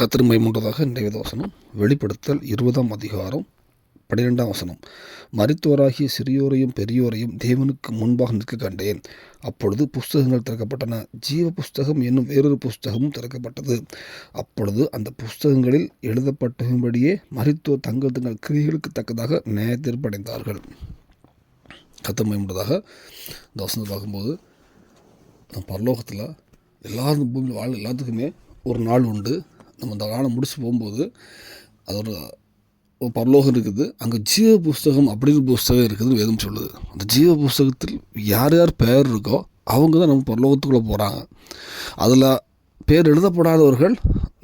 கத்திருமை மூன்றதாக இன்றைய வசனம். வெளிப்படுத்தல் இருபதாம் அதிகாரம் பன்னிரெண்டாம் வசனம். மருத்துவராகிய சிறியோரையும் பெரியோரையும் தேவனுக்கு முன்பாக நிற்க கண்டேன். அப்பொழுது புஸ்தகங்கள் திறக்கப்பட்டன. ஜீவ புஸ்தகம் என்னும் வேறொரு புஸ்தகமும் திறக்கப்பட்டது. அப்பொழுது அந்த புஸ்தகங்களில் எழுதப்பட்டபடியே மரித்தோர் தங்கள் தங்கள் கிரிகளுக்கு தக்கதாக நியாயத்தீர்ப்படைந்தார்கள். கத்தமை மூன்றதாக இந்த வசனத்தை பார்க்கும்போது பரலோகத்தில் எல்லாரும் பூமியில் வாழ எல்லாத்துக்குமே ஒரு நாள் உண்டு. நம்ம அந்த காலம் முடிச்சு போகும்போது அதோட ஒரு பரலோகம் இருக்குது. அங்கே ஜீவ புஸ்தகம் அப்படின்னு புஸ்தகம் இருக்குதுன்னு வேதம் சொல்லுது. அந்த ஜீவ புஸ்தகத்தில் யார் யார் பெயர் இருக்கோ அவங்க தான் நம்ம பரலோகத்துக்குள்ளே போகிறாங்க அதில் பேர் எழுதப்படாதவர்கள்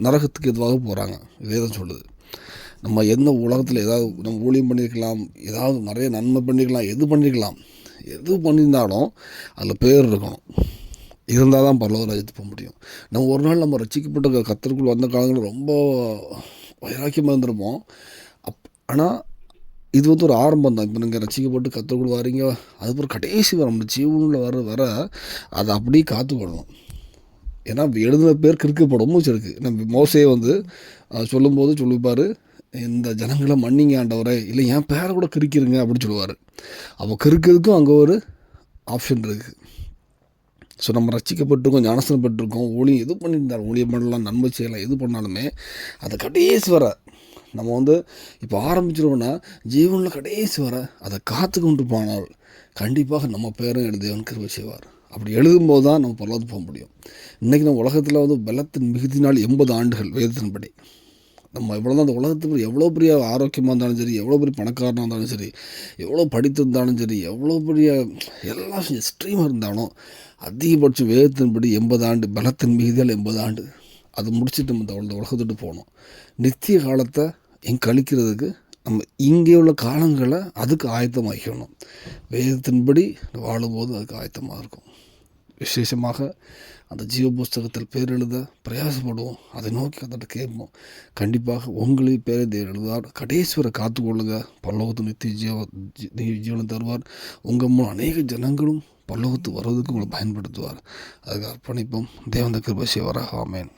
நரகத்துக்கு எதுவாக போகிறாங்க வேதம் சொல்லுது. நம்ம எந்த உலகத்தில் ஏதாவது நம்ம ஊழியம் பண்ணியிருக்கலாம் ஏதாவது நிறைய நன்மை பண்ணிக்கலாம் எது பண்ணியிருக்கலாம் எது பண்ணியிருந்தாலும் அதில் பேர் இருக்கணும். இருந்தால் தான் பரலோக ராஜ்யத்துக்கு போக முடியும். நம்ம ஒரு நாள் நம்ம ரசிக்கப்பட்ட கத்தருக்குள் வந்த காலங்களில் ரொம்ப வைராக்கியமாக இருந்திருப்போம். அப் ஆனால் இது வந்து ஒரு ஆரம்பம் தான். இப்போ நீங்கள் ரசிக்கப்பட்டு கத்தருக்குள் வரீங்க அதுக்கப்புறம் கடைசி வர நம்ம ஜீவனில் வர வர அதை அப்படியே காத்துக்கொள்ளணும் ஏன்னா எழுதின பேர் கிறுக்கப்படவும் வச்சுருக்கு நம்ம மோசையை வந்து சொல்லும்போது சொல்லிப்பார் இந்த ஜனங்களை மன்னிங்க ஆண்டவரே. இல்லை என் பேரை கூட கிறுக்கிருங்க அப்படின்னு சொல்லுவார். அப்போ கிறுக்கிறதுக்கும் அங்கே ஒரு ஆப்ஷன் இருக்குது ஸோ நம்ம ரசிக்கப்பட்டிருக்கோம் ஞானஸ்தானம் பெற்றிருக்கோம் ஊழியம் எது பண்ணியிருந்தாலும் ஊழியம் பண்ணலாம் நன்மை செய்யலாம் எது பண்ணாலுமே அதை கடைசி வர. நம்ம வந்து இப்போ ஆரம்பிச்சிருவோன்னா ஜீவனில் கடைசி வர அதை காத்து கொண்டு போனால் கண்டிப்பாக நம்ம பேரும் எழுதி தேவன் செய்வார். அப்படி எழுதும்போது தான் நம்ம பரலோகத்துக்கு போக முடியும். இன்றைக்கி நம்ம உலகத்தில் வந்து பலத்தின் மிகுதினால் எண்பது ஆண்டுகள் வேதத்தின்படி. நம்ம எவ்வளோ தான் அந்த உலகத்துக்கு எவ்வளோ பெரிய ஆரோக்கியமாக இருந்தாலும் சரி எவ்வளோ பெரிய பணக்காரனாக இருந்தாலும் சரி எவ்வளோ படித்திருந்தாலும் சரி எவ்வளோ பெரிய எல்லா எக்ஸ்ட்ரீமாக இருந்தாலும் அதிகபட்சம் வேகத்தின்படி எண்பது ஆண்டு பலத்தின் மீதியால் எண்பது ஆண்டு. அது முடிச்சுட்டு நம்ம இந்த உலகத்துட்டு போகணும். நித்திய காலத்தை இங்கே கழிக்கிறதுக்கு நம்ம இங்கே உள்ள காலங்களை அதுக்கு ஆயத்தமாக்கணும் வேதத்தின்படி வாழும்போது அதுக்கு ஆயத்தமாக இருக்கும் விசேஷமாக அந்த ஜீவ புஸ்தகத்தில் பேர் எழுத பிரயாசப்படுவோம். அதை நோக்கி கத்திட்டு கேட்போம். கண்டிப்பாக உங்களையும் பேரை தேர் எழுதுவார். கடேஸ்வரை காத்துக்கொள்ளுங்க பல்லவத்து நித்திய ஜீவ நீ- ஜீவனம் தருவார். உங்கள் மூலம் அநேக ஜனங்களும் பல்லவத்து வருவதற்கு உங்களை பயன்படுத்துவார். அதுக்கு அர்ப்பணிப்போம். தேவந்த கிருபை செய்வாராக. ஆமேன்.